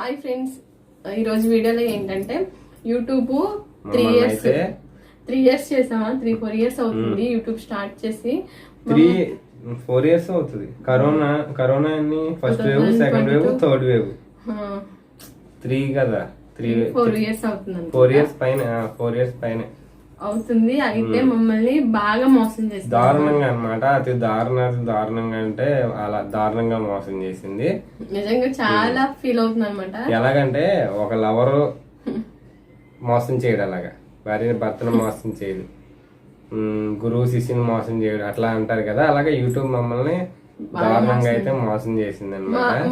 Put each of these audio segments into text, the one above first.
Hi friends. ఈరోజు వీడియోలో ఏంటంటే YouTube three years three years చేసామా? త్రీ ఫోర్ ఇయర్స్ అవుతుంది యూట్యూబ్ స్టార్ట్ చేసి. త్రీ ఫోర్ ఇయర్స్ అవుతుంది. కరోనా కరోనా అని first wave second wave third wave three కదా? త్రీ ఫోర్ ఇయర్స్ అవుతుంది ఫోర్ ఇయర్స్ పైన ఫోర్ ఇయర్స్ పైన. అవుతుంది. అయితే మమ్మల్ని బాగా మోసం చేస్తుంది దారుణంగా అన్నమాట. అతి దారుణ దారుణంగా అంటే అలా దారుణంగా మోసం చేసింది. నిజంగా చాలా ఫీల్ అవుతుంది అనమాట ఎలాగంటే ఒక లవరు మోసం చేయడు అలాగా. భార్యని భర్తను మోసం చేయదు గురువు శిష్యుని మోసం చేయడు. అట్లా అంటారు కదా. అలాగే యూట్యూబ్ మమ్మల్ని దారుణంగా అయితే మోసం చేసింది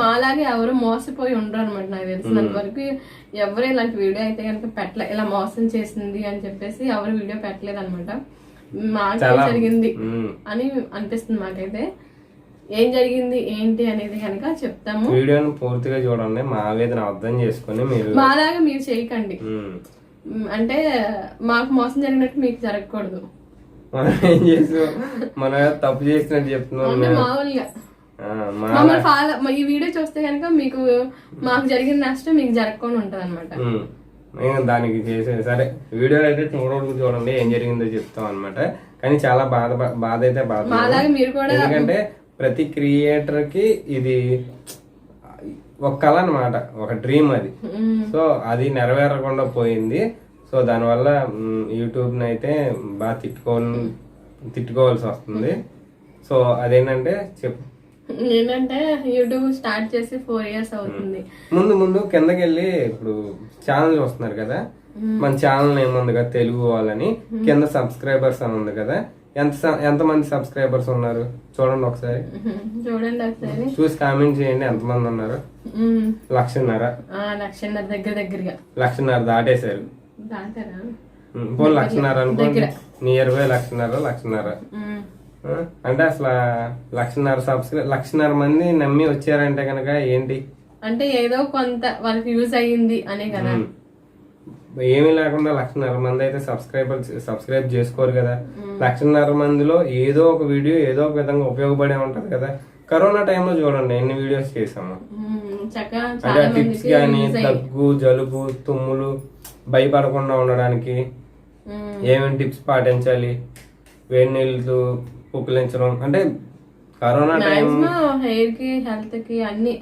మాలాగే ఎవరు మోసపోయి ఉండరు అనమాట నాకు తెలిసినంత వరకు ఎవరు ఇలాంటి వీడియో అయితే కనుక పెట్టలే ఇలా మోసం చేసింది అని చెప్పేసి ఎవరు వీడియో పెట్టలేదు అనమాట మాకే జరిగింది అని అనిపిస్తుంది మాకైతే. ఏం జరిగింది ఏంటి అనేది కనుక చెప్తాము. వీడియోని పూర్తిగా చూడండి మా ఆవేదన అర్థం చేసుకొని మీరు మాలాగా మీరు చేయకండి. అంటే మాకు మోసం జరిగినట్టు మీకు జరగకూడదు. మనం ఏం చేసాం మనం తప్పు చేసినట్టు చెప్తున్నాం మామూలుగా. మమ్మల్ని ఫాలో ఈ వీడియో చూస్తే కనుక మీకు మాకు జరిగిన నష్టం మీకు జరగకుండా ఉంటది అనమాట. నేను దానికి చేసే సరే వీడియో అయితే చూడడం చూడండి ఏం జరిగిందో చెప్తాం అన్నమాట. కానీ చాలా బాధ బాధ అయితే బాధ మాలాగా మీరు కూడా ఎందుకంటే ప్రతి క్రియేటర్కి ఇది ఒక కళ అన్నమాట ఒక డ్రీమ్ అది. సో అది నెరవేరకుండా పోయింది. సో దానివల్ల యూట్యూబ్ని అయితే బాగా తిట్టుకోవాలి తిట్టుకోవాల్సి వస్తుంది. సో అదేంటంటే చెప్పు. ఏంటంటే యూట్యూబ్ స్టార్ట్ చేసి ఫోర్ ఇయర్స్ అవుతుంది. ముందు ముందు కిందకి వెళ్ళి ఇప్పుడు ఛానల్ చూస్తున్నారు కదా? మన ఛానల్ ఏముంది కదా? తెలుగు వాళ్ళని. కింద సబ్స్క్రైబర్స్ అని ఉంది కదా? ఎంత ఎంత మంది సబ్స్క్రైబర్స్ ఉన్నారు? చూడండి ఒకసారి. చూడండి ఒకసారి. చూసి కామెంట్ చేయండి ఎంత మంది ఉన్నారు లక్షన్నర. లక్షన్నర దగ్గర దగ్గరగా. లక్షన్నర దాటేశారు. పోనీ లక్షన్నర అనుకోండి నియర్ బై లక్షన్నర లక్షన్నర. అంటే అసలు లక్షన్నర సబ్స్క్రై లక్షన్నర మంది నమ్మి వచ్చారంటే కనుక ఏంటి? అంటే ఏదో కొంత వాళ్ళకి యూజ్ అయ్యింది అనే కదా. ఏమీ లేకుండా లక్షన్నర మంది అయితే సబ్స్క్రైబర్ సబ్స్క్రైబ్ చేసుకోరు కదా. లక్షన్నర మందిలో ఏదో ఒక వీడియో ఏదో ఒక విధంగా ఉపయోగపడే ఉంటది కదా. కరోనా టైంలో చూడండి ఎన్ని వీడియోస్ చేసాము. అంటే టిప్స్ కానీ దగ్గు జలుబు తుమ్ములు భయపడకుండా ఉండడానికి ఏమేమి టిప్స్ పాటించాలి? వేడి నీళ్ళు పుక్కిలించడం అంటే కరోనా టైం హెయిర్కి హెల్త్కి అన్ని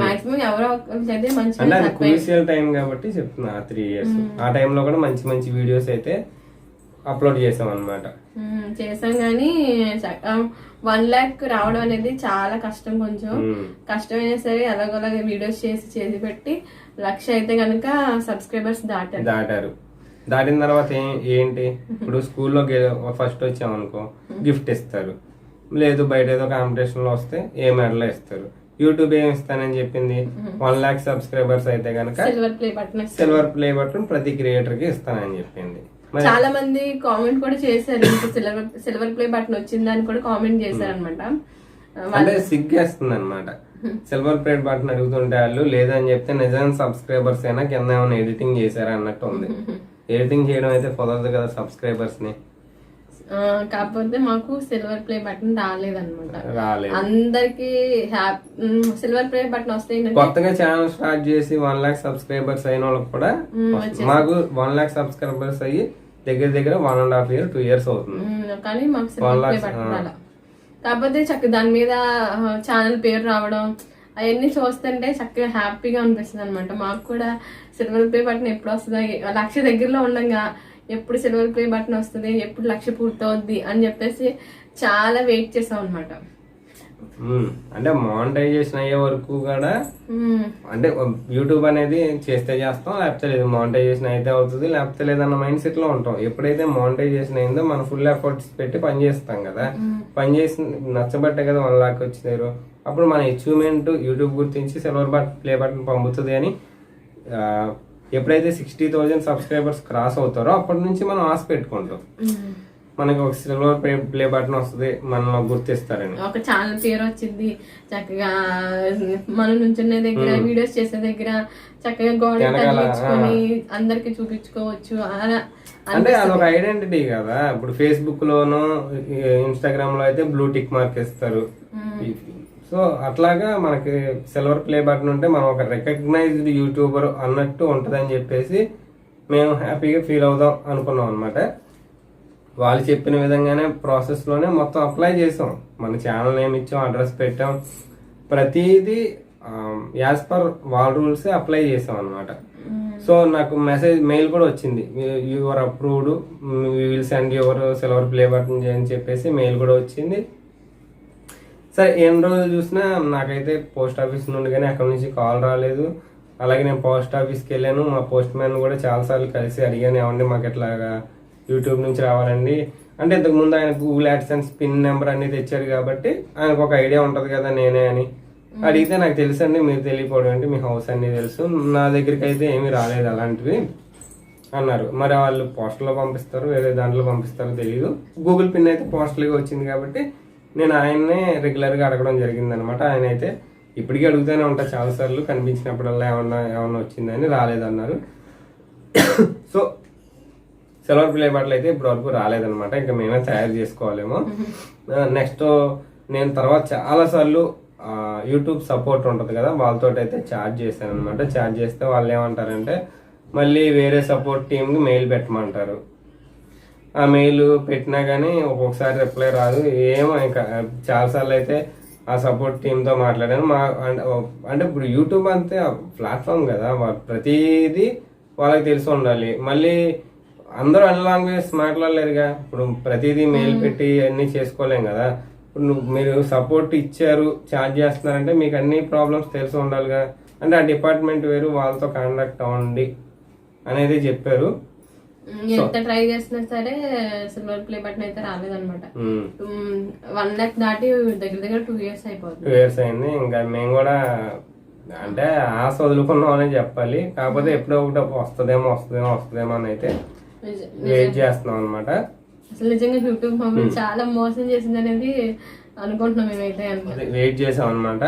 మాక్సిమం ఎవరో అయితే అంటే అది క్రూషియల్ టైం కాబట్టి చెప్తున్నా త్రీ ఇయర్స్ ఆ టైంలో కూడా మంచి మంచి వీడియోస్ అయితే అప్లోడ్ చేసాం అనమాట. చేసాం కానీ వన్ ల్యాక్ రావడం అనేది చాలా కష్టం కొంచెం. కష్టమైనా సరే అలాగలాగ వీడియోస్ చేసి చేసి పెట్టి లక్ష అయితే కనుక సబ్స్క్రైబర్స్ దాటారు. దాటారు. దాటిన తర్వాత ఏంటి? ఇప్పుడు స్కూల్లో ఫస్ట్ వచ్చామనుకో గిఫ్ట్ ఇస్తారు. లేదు బయట ఏదో కాంపిటీషన్లో వస్తే ఏ మెడల్ ఇస్తారు. యూట్యూబ్ ఏం ఇస్తానని చెప్పింది? వన్ లాక్ సబ్స్క్రైబర్స్ అయితే కనుక silver play button silver play button ప్రతి క్రియేటర్కి ఇస్తానని చెప్పింది. చాలా మంది కామెంట్ కూడా చేశారు. సిల్వర్ సిల్వర్ ప్లే బటన్ వచ్చిందని కూడా కామెంట్ చేశారు అనమాట అంటే సిగ్గేస్తుంది అనమాట సిల్వర్ ప్లేట్ బటన్ అడుగుతుంటే వాళ్ళు లేదని చెప్తే నిజంగా సబ్స్క్రైబర్స్ అయినా కింద ఏమైనా ఎడిటింగ్ చేశారా? అన్నట్టు ఉంది. ఎడిటింగ్ చేయడం అయితే కుదరదు కదా సబ్స్క్రైబర్స్ని. కాకపోతే మాకు సిల్వర్ ప్లే బటన్ రాలేదన్నమాట. రాలేదు. అందరికి సిల్వర్ ప్లే బటన్ వస్తే కొత్తగా ఛానల్ స్టార్ట్ చేసి వన్ లాక్ సబ్స్క్రైబర్స్ అయిన వాళ్ళకి కూడా. మాకు వన్ లాక్ సబ్స్క్రైబర్స్ అయ్యి దగ్గర దగ్గర one and half year two years అవుతుంది. కానీ మాకు సిల్వర్ ప్లే బటన్ కాకపోతే చక్క దాని మీద ఛానల్ పేరు రావడం అవన్నీ చూస్తుంటే చక్కగా హ్యాపీగా అనిపిస్తుంది అనమాట మాకు కూడా సిల్వర్ పే బటన్ ఎప్పుడు వస్తుంది లక్ష దగ్గరలో ఉండగా ఎప్పుడు సిల్వర్ పే బటన్ వస్తుంది ఎప్పుడు లక్ష పూర్తవుద్ది అని చెప్పేసి చాలా వెయిట్ చేసాం అనమాట అంటే మానిటైజేషన్ అయ్యే వరకు కూడా అంటే యూట్యూబ్ అనేది చేస్తే చేస్తాం లేకపోతే లేదు మానిటైజేషన్ అయితే అవుతుంది లేకపోతే లేదన్న మైండ్ సెట్లో ఉంటాం. ఎప్పుడైతే మానిటైజేషన్ అయిందో మనం ఫుల్ ఎఫర్ట్స్ పెట్టి పని చేస్తాం కదా. పని చేసి నచ్చబట్టే కదా వన్ లాక్ వచ్చారు అప్పుడు మన అచీవ్మెంట్ యూట్యూబ్ గుర్తించి సిల్వర్ బట్ ప్లే బటన్ పంపుతుంది అని ఎప్పుడైతే సిక్స్టీ థౌజండ్ సబ్స్క్రైబర్స్ క్రాస్ అవుతారో అప్పటి నుంచి మనం ఆశ పెట్టుకుంటాం. మనకి ఒక సిల్వర్ ప్లే బటన్ వస్తుంది మనల్ని గుర్తిస్తారని ఒక ఛానల్ పేరు వచ్చింది చక్కగా మనం నుంచునే దగ్గర వీడియోస్ చేసే దగ్గర చక్కగా గోడ వెనకాల, తగిలించుకొని అందరికి చూపించుకోవచ్చు అలా అంటే అదొక ఐడెంటిటీ కదా. ఇప్పుడు ఫేస్బుక్ లోను ఇన్స్టాగ్రామ్లో అయితే బ్లూ టిక్ మార్క్ ఇస్తారు సో అట్లాగా మనకి సిల్వర్ ప్లే బటన్ ఉంటే మనం ఒక రికగ్నైజ్డ్ యూట్యూబర్ అన్నట్టు ఉంటుందని చెప్పేసి మేము హ్యాపీగా ఫీల్ అవుదాం అనుకున్నాం అనమాట వాళ్ళు చెప్పిన విధంగానే ప్రాసెస్లోనే మొత్తం అప్లై చేసాం. మన ఛానల్ నేమ్ ఇచ్చాం అడ్రస్ పెట్టాం. ప్రతిదీ యాజ్ పర్ వాళ్ళ రూల్సే అప్లై చేసాం అనమాట సో నాకు మెసేజ్ మెయిల్ కూడా వచ్చింది. Your approved will send your silver play button అని చెప్పేసి మెయిల్ కూడా వచ్చింది. సరే ఎన్ని రోజులు చూసినా నాకైతే పోస్ట్ ఆఫీస్ నుండి కానీ అక్కడ నుంచి కాల్ రాలేదు. అలాగే నేను పోస్ట్ ఆఫీస్కి వెళ్ళాను. మా పోస్ట్ మ్యాన్ కూడా చాలాసార్లు కలిసి అడిగాను. ఏమండి మాకు ఇట్లాగా యూట్యూబ్ నుంచి రావాలండి. అంటే ఇంతకు ముందు ఆయన గూగుల్ యాడ్సెన్స్ పిన్ నెంబర్ అనేది తెచ్చారు కాబట్టి ఆయనకు ఒక ఐడియా ఉంటుంది కదా నేనే అని. అడిగితే నాకు తెలుసు అండి మీరు తెలియకపోవడం అంటే మీ హౌస్ అన్ని తెలుసు. నా దగ్గరికి అయితే ఏమీ రాలేదు అలాంటివి అన్నారు. మరి వాళ్ళు పోస్టర్లో పంపిస్తారు వేరే దాంట్లో పంపిస్తారో తెలియదు గూగుల్ పిన్ అయితే పోస్టల్గా వచ్చింది కాబట్టి నేను ఆయన్నే రెగ్యులర్గా అడగడం జరిగింది అనమాట ఆయన అయితే ఇప్పటికీ అడుగుతూనే ఉంటా చాలాసార్లు కనిపించినప్పుడల్లా ఏమన్నా ఏమన్నా వచ్చిందని రాలేదన్నారు. సో సిల్వర్ ప్లే బట్టలు అయితే ఇప్పటి వరకు రాలేదన్నమాట. ఇంకా మేమే తయారు చేసుకోవాలేమో. నెక్స్ట్ నేను తర్వాత చాలా సార్లు యూట్యూబ్ సపోర్ట్ ఉంటుంది కదా వాళ్ళతో అయితే చార్జ్ చేశాను అనమాట చార్జ్ చేస్తే వాళ్ళు ఏమంటారంటే మళ్ళీ వేరే సపోర్ట్ టీంకి మెయిల్ పెట్టమంటారు. ఆ మెయిల్ పెట్టినా కానీ ఒక్కొక్కసారి రిప్లై రాదు. ఏమో ఇంకా చాలాసార్లు అయితే ఆ సపోర్ట్ టీంతో మాట్లాడాను. మా అంటే ఇప్పుడు యూట్యూబ్ అంతే ప్లాట్ఫామ్ కదా. ప్రతిదీ వాళ్ళకి తెలిసి ఉండాలి. మళ్ళీ అందరూ అన్ని లాంగ్వేజెస్ మాట్లాడలేరుగా. ఇప్పుడు ప్రతిదీ మెయిల్ పెట్టి అన్ని చేసుకోలేం కదా. ఇప్పుడు మీరు సపోర్ట్ ఇచ్చారు ఛార్జ్ చేస్తున్నారంటే మీకు అన్ని ప్రాబ్లమ్స్ తెలిసి ఉండాలిగా. అంటే ఆ డిపార్ట్మెంట్ వేరు వాళ్ళతో కాంటాక్ట్ అవ్వండి అనేది చెప్పారు. ఎంత ట్రై చేసినా సరే సిల్వర్ ప్లే బటన్ అయితే రాలేదన్నమాట. వన్ లాక్ దాటి దగ్గర దగ్గర టూ ఇయర్స్ అయిపోతుంది టూ ఇయర్స్ అయింది. ఇంకా మేము కూడా అంటే ఆశ వదులుకున్నాం అని చెప్పాలి. కాకపోతే ఎప్పుడో ఒకటి వస్తుందేమో వస్తుందేమో వస్తుందేమో అని అయితే వెయిట్ చేస్తున్నాం అనమాట అసలు నిజంగా యూట్యూబ్ మమ్మల్ని చాలా మోసం చేసింది అనేది అనుకుంటున్నాం మేమైతే వెయిట్ చేసాం అనమాట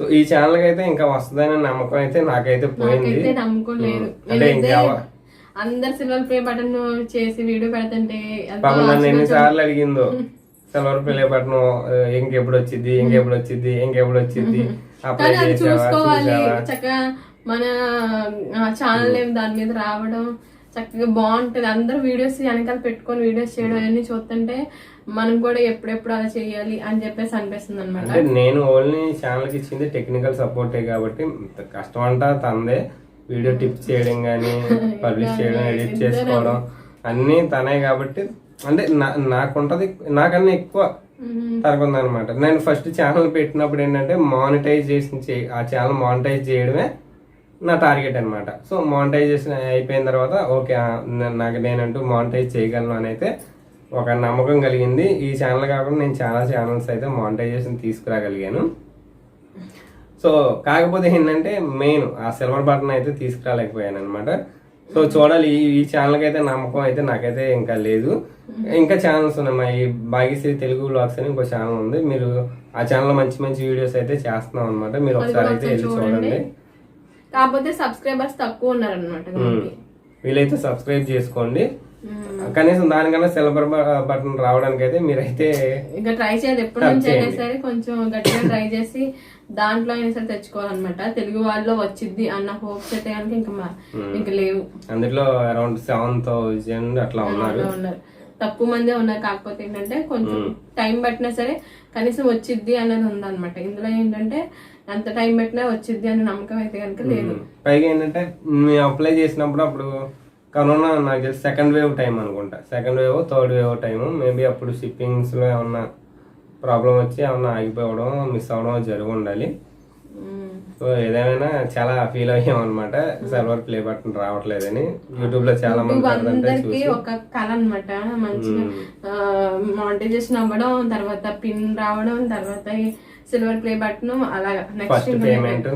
సో ఈ ఛానల్ అయితే ఇంకా వస్తుందనే నమ్మకం అయితే నాకైతే పోయింది. నమ్మకం లేదు. అంటే నేనైతే ఇంకా అందరు సిల్వర్ ప్లే బటన్ చేసి వీడియో పెడుతుంటే నన్ను ఎన్నిసార్లు అడిగిందో. సిల్వర్ ప్లే బటన్ ఇంకెప్పుడు వచ్చింది ఇంకెప్పుడు వచ్చింది ఇంకెప్పుడు వచ్చింది అప్లై చూసుకోవాలి. చక్కగా మన ఛానల్ ఏం దాని మీద రావడం చక్కగా బాగుంటది. అందరూ వీడియోస్ వెనకాల పెట్టుకొని వీడియోస్ చేయడం అన్ని చూస్తుంటే మనం కూడా ఎప్పుడెప్పుడు అలా చేయాలి అని చెప్పేసి అనిపిస్తుంది అనమాట అంటే నేను ఓన్లీ ఛానల్కి ఇచ్చింది టెక్నికల్ సపోర్టే కాబట్టి కష్టం అంతా తందే వీడియో టిప్స్ చేయడం కానీ పబ్లిష్ చేయడం ఎడిట్ చేసుకోవడం అన్నీ తనే కాబట్టి అంటే నాకుంటది నాకన్నా ఎక్కువ తనకుంది అనమాట నేను ఫస్ట్ ఛానల్ పెట్టినప్పుడు ఏంటంటే మానిటైజేషన్ చే ఆ ఛానల్ మానిటైజ్ చేయడమే నా టార్గెట్ అనమాట సో మానిటైజేషన్ అయిపోయిన తర్వాత ఓకే నాకు నేనంటూ మానిటైజ్ చేయగలను అని అయితే ఒక నమ్మకం కలిగింది. ఈ ఛానల్ కాకుండా నేను చాలా ఛానల్స్ అయితే మానిటైజేషన్ తీసుకురాగలిగాను. సో కాకపోతే ఏంటంటే మెయిన్ ఆ సిల్వర్ బటన్ అయితే తీసుకురాలేకపోయాను అనమాట సో చూడాలి ఈ ఈ ఛానల్కి అయితే నమ్మకం అయితే నాకైతే ఇంకా లేదు. ఇంకా ఛానల్స్ ఉన్నాయి. మా ఈ భాగ్యశ్రీ తెలుగు బ్లాగ్స్ అని ఇంకో ఛానల్ ఉంది. మీరు ఆ ఛానల్లో మంచి మంచి వీడియోస్ అయితే చేస్తున్నాం అనమాట మీరు ఒకసారి అయితే వెళ్ళి చూడండి. కాకపోతే సబ్స్క్రైబర్స్ తక్కువ ఉన్నారనమాట. వీలైతే సబ్స్క్రైబ్ చేసుకోండి. కనీసం దానికన్నా సిల్వర్ బటన్ రావడానికి అయితే మీరైతే ఇంకా ట్రై చేయాలి ఎప్పటి నుంచి అయినా సరే కొంచెం గట్టిగా ట్రై చేసి దాంట్లో అయినా సరే తెచ్చుకోవాలన్నమాట. తెలుగు వాళ్ళలో వచ్చింది అన్న హోప్స్ అయితే కనుక ఇంకా ఇంకా లేవు. అందులో అరౌండ్ సెవెన్ థౌజండ్ అట్లా ఉన్నారు. తక్కువ మందే ఉన్నారు. కాకపోతే ఏంటంటే కొంచెం టైం పట్టినా సరే కనీసం వచ్చిద్ది అన్నది ఉందన్నమాట. ఇందులో ఏంటంటే ఎంత టైం పెట్టినా వచ్చిద్ది అనే నమ్మకం అయితే కనుక లేదు. పైగా ఏంటంటే మేము అప్లై చేసినప్పుడు అప్పుడు కరోనా నాకు తెలిసి సెకండ్ వేవ్ టైం అనుకుంటా. Second wave third wave time maybe అప్పుడు షిప్పింగ్స్లో ఏమన్నా ప్రాబ్లం వచ్చి ఏమన్నా ఆగిపోవడం మిస్ అవ్వడం జరిగి ఉండాలి. సో ఏదేమైనా చాలా ఫీల్ అయ్యాం అనమాట సర్వర్ ప్లే బటన్ రావట్లేదని. యూట్యూబ్లో చాలా మంది ఒక కళ అనమాట మంచిగా మానిటైజేషన్ అవ్వడం తర్వాత పిన్ రావడం తర్వాత సిల్వర్ ప్లే బటన్ అలాగా first next payment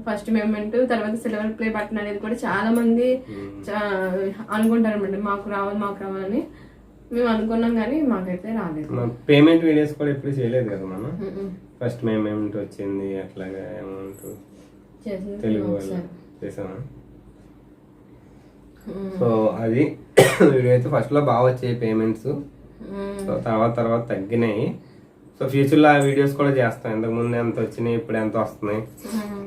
first payment తర్వాత సిల్వర్ ప్లే బటన్ అనేది కూడా చాలా మంది చా- అనుకుంటారు అనమాట మాకు రావాలి మాకు రావాలని మేము అనుకున్నాం కానీ మాకైతే రాలేదు. పేమెంట్ వీడియోస్ కూడా ఎప్పుడు చేయలేదు కదా మనం. ఫస్ట్ పేమెంట్ వచ్చింది అట్లాగా అమౌంట్ తెలుగు. చేసామా. సో అది వీడియో అయితే ఫస్ట్లో బాగా వచ్చాయి పేమెంట్స్. సో తర్వాత తర్వాత తగ్గినాయి. సో ఫ్యూచర్లో ఆ వీడియోస్ కూడా చేస్తాం. ఇంతకు ముందు ఎంత వచ్చినాయి ఇప్పుడు ఎంత వస్తున్నాయి? ఉమ్.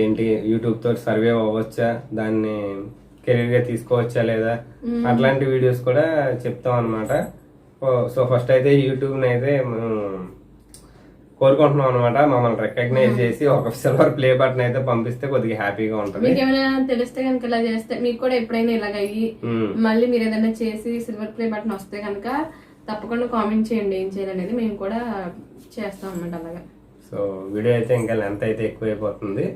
ఏంటి యూట్యూబ్ తోటి సర్వే అవ్వచ్చా? దాన్ని కెరీర్గా తీసుకోవచ్చా లేదా? అట్లాంటి వీడియోస్ కూడా చెప్తాం అనమాట సో ఫస్ట్ అయితే యూట్యూబ్ అయితే మనం కోరుకుంటున్నాం అనమాట మమ్మల్ని రికగ్నైజ్ చేసి ఒక సిల్వర్ ప్లే బటన్ అయితే పంపిస్తే కొద్దిగా హ్యాపీగా ఉంటుంది. మీకు ఏమైనా తెలిస్తే కనుక ఇలా చేస్తే మీకు కూడా ఎప్పుడైనా ఇలాగ అయ్యి. మళ్ళీ మీరు ఏదైనా చేసి సిల్వర్ ప్లే బటన్ వస్తే కనుక తప్పకుండా కామెంట్ చేయండి ఏం చేయాలనేది మేము కూడా చేస్తాం అన్నమాట అలాగా. సో వీడియో అయితే ఇంకా లెంత్ అయితే ఎక్కువైపోతుంది.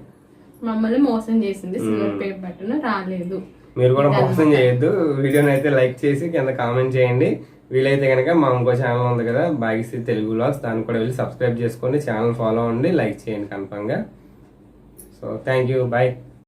మమ్మల్ని మోసం చేసింది సిల్వర్ ప్లే బటన్ రాలేదు. మీరు కూడా మోసం చేయొద్దు. వీడియోని అయితే లైక్ చేసి కింద కామెంట్ చేయండి. వీలైతే కనుక మా ఇంకో ఛానల్ ఉంది కదా బాగిసి తెలుగు వ్లాగ్స్ దాన్ని కూడా వెళ్ళి సబ్స్క్రైబ్ చేసుకోండి. ఛానల్ ఫాలో అవ్వండి. లైక్ చేయండి కన్ఫామ్గా సో థ్యాంక్ యూ బాయ్